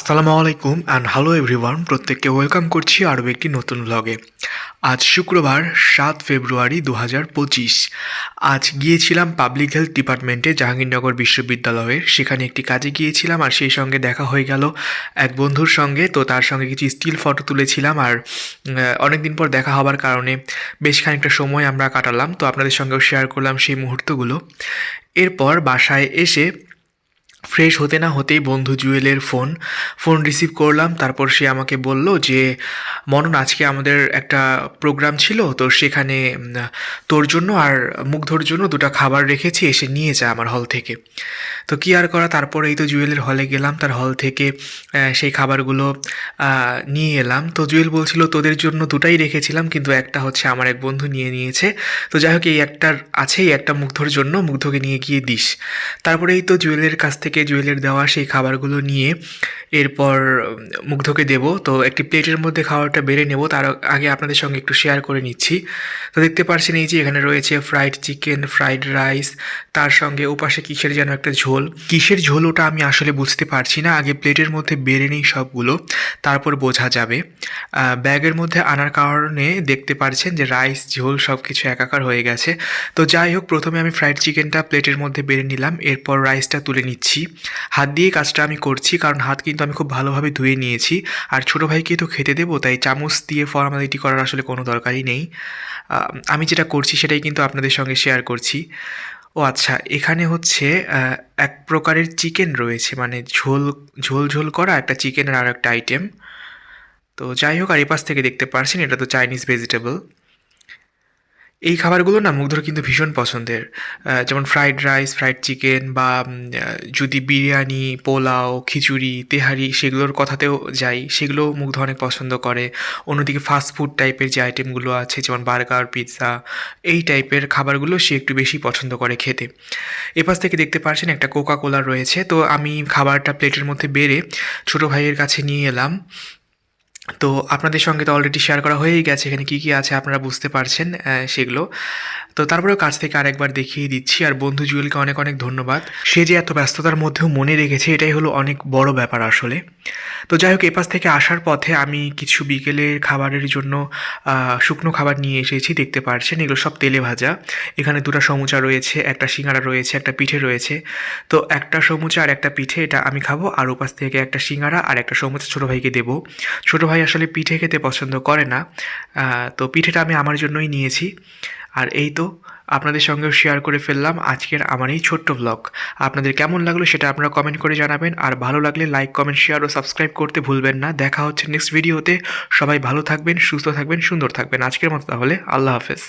আসসালামু আলাইকুম and hello everyone প্রত্যেককে ওয়েলকাম করছি আরও একটি নতুন ব্লগে আজ শুক্রবার, সাত ফেব্রুয়ারি দু পঁচিশ। আজ গিয়েছিলাম পাবলিক হেলথ ডিপার্টমেন্টে জাহাঙ্গীরনগর বিশ্ববিদ্যালয়ের। সেখানে একটি কাজে গিয়েছিলাম আর সেই সঙ্গে দেখা হয়ে গেল এক বন্ধুর সঙ্গে। তো তার সঙ্গে কিছু স্টিল ফটো তুলেছিলাম আর অনেক দিন পর দেখা হবার কারণে বেশ খানিকটা সময় আমরা কাটালাম। তো আপনাদের সঙ্গেও শেয়ার করলাম সেই মুহূর্তগুলো। এরপর বাসায় এসে ফ্রেশ হতে না হতেই বন্ধু জুয়েলের ফোন ফোন রিসিভ করলাম, তারপর সে আমাকে বলল যে, মনন, আজকে আমাদের একটা প্রোগ্রাম ছিল, তো সেখানে তোর জন্য আর মুগ্ধর জন্য দুটা খাবার রেখেছি, এসে নিয়ে যা আমার হল থেকে। তো কি আর করা? তারপরে এই তো জুয়েলের হলে গেলাম, তার হল থেকে সেই খাবারগুলো নিয়ে এলাম। তো জুয়েল বলছিল, তোদের জন্য দুটাই রেখেছিলাম, কিন্তু একটা হচ্ছে আমার এক বন্ধু নিয়ে নিয়েছে। তো যাই হোক, এই একটার আছেই, একটা মুগ্ধর জন্য, মুগ্ধকে নিয়ে গিয়ে দিস। তারপরে এই তো জুয়েলের কাছ থেকে, জুয়েলের দেওয়া সেই খাবারগুলো নিয়ে এরপর মুগ্ধকে দেব। তো একটি প্লেটের মধ্যে খাবারটা বেড়ে নেব। তার আগে আপনাদের সঙ্গে একটু শেয়ার করে নিচ্ছি। তো দেখতে পারছেন এই যে এখানে রয়েছে ফ্রাইড চিকেন ফ্রাইড রাইস তার সঙ্গে ওপাশে কিসের যেন একটা ঝোল। কিসের ঝোল ওটা আমি আসলে বুঝতে পারছি না। আগে প্লেটের মধ্যে বেড়ে নেই সবগুলো, তারপর বোঝা যাবে। ব্যাগের মধ্যে আনার কারণে দেখতে পারছেন যে রাইস ঝোল সব কিছু একাকার হয়ে গেছে। তো যাই হোক, প্রথমে আমি ফ্রাইড চিকেনটা প্লেটের মধ্যে বেড়ে নিলাম। এরপর রাইসটা তুলে নিচ্ছি। হাত দিয়ে কাজটা আমি করছি, কারণ হাত কিন্তু আমি খুব ভালোভাবে ধুয়ে নিয়েছি। আর ছোটো ভাইকে তো খেতে দেবো, তাই চামচ দিয়ে ফর্মালিটি করার আসলে কোনো দরকারই নেই। আমি যেটা করছি সেটাই কিন্তু আপনাদের সঙ্গে শেয়ার করছি। ও আচ্ছা এখানে হচ্ছে এক প্রকারের চিকেন রয়েছে মানে ঝোল ঝোল ঝোল করা একটা চিকেনের আর একটা আইটেম তো যাই হোক, আর এপাশ থেকে দেখতে পারছেন, এটা তো চাইনিজ ভেজিটেবল এই খাবারগুলো না মুগ্ধর কিন্তু ভীষণ পছন্দের। যেমন ফ্রাইড রাইস ফ্রাইড চিকেন বা যদি বিরিয়ানি, পোলাও, খিচুড়ি, তেহারি সেগুলোর কথাতেও যাই সেগুলো মুগ্ধ অনেক পছন্দ করে। অন্যদিকে ফাস্ট ফুড টাইপের যে আইটেমগুলো আছে, যেমন বার্গার পিৎজা এই টাইপের খাবারগুলো সে একটু বেশি পছন্দ করে খেতে। এপাশ থেকে দেখতে পারছেন একটা কোকা কোলা রয়েছে। তো আমি খাবারটা প্লেটের মধ্যে বেড়ে ছোটো ভাইয়ের কাছে নিয়ে এলাম। তো আপনাদের সঙ্গে তো অলরেডি শেয়ার করা হয়েই গেছে, এখানে কী কী আছে আপনারা বুঝতে পারছেন সেগুলো। তো তারপরেও কাছ থেকে আরেকবার দেখিয়ে দিচ্ছি, আর বন্ধু জুয়েলকে অনেক অনেক ধন্যবাদ। সে যে এত ব্যস্ততার মধ্যেও মনে রেখেছে, এটাই হলো অনেক বড় ব্যাপার আসলে। তো যাই হোক এপাশ থেকে আসার পথে আমি কিছু বিকেলের খাবারের জন্য শুকনো খাবার নিয়ে এসেছি, দেখতে পারছেন। এগুলো সব তেলে ভাজা। এখানে দুটো সমুচা রয়েছে, একটা সিঙ্গারা রয়েছে, একটা পিঠে রয়েছে। তো একটা সমুচা আর একটা পিঠে, এটা আমি খাব। আর ওপাশ থেকে একটা সিঙ্গারা আর একটা সমুচা ছোটো ভাইকে দেবো। ছোটো ভাই আসলে পিঠে খেতে পছন্দ করে না। তো পিঠেটা আমি আমার জন্যই নিয়েছি। আর এই তো আপনাদের সঙ্গেও শেয়ার করে ফেললাম আজকের আমার এই ছোট্ট ব্লগ আপনাদের কেমন লাগল সেটা আপনারা কমেন্ট করে জানাবেন। আর ভালো লাগলে লাইক কমেন্ট শেয়ার ও সাবস্ক্রাইব করতে ভুলবেন না। দেখা হচ্ছে নেক্সট ভিডিওতে সবাই ভালো থাকবেন, সুস্থ থাকবেন, সুন্দর থাকবেন। আজকের মতো তাহলে, আল্লাহ হাফেজ।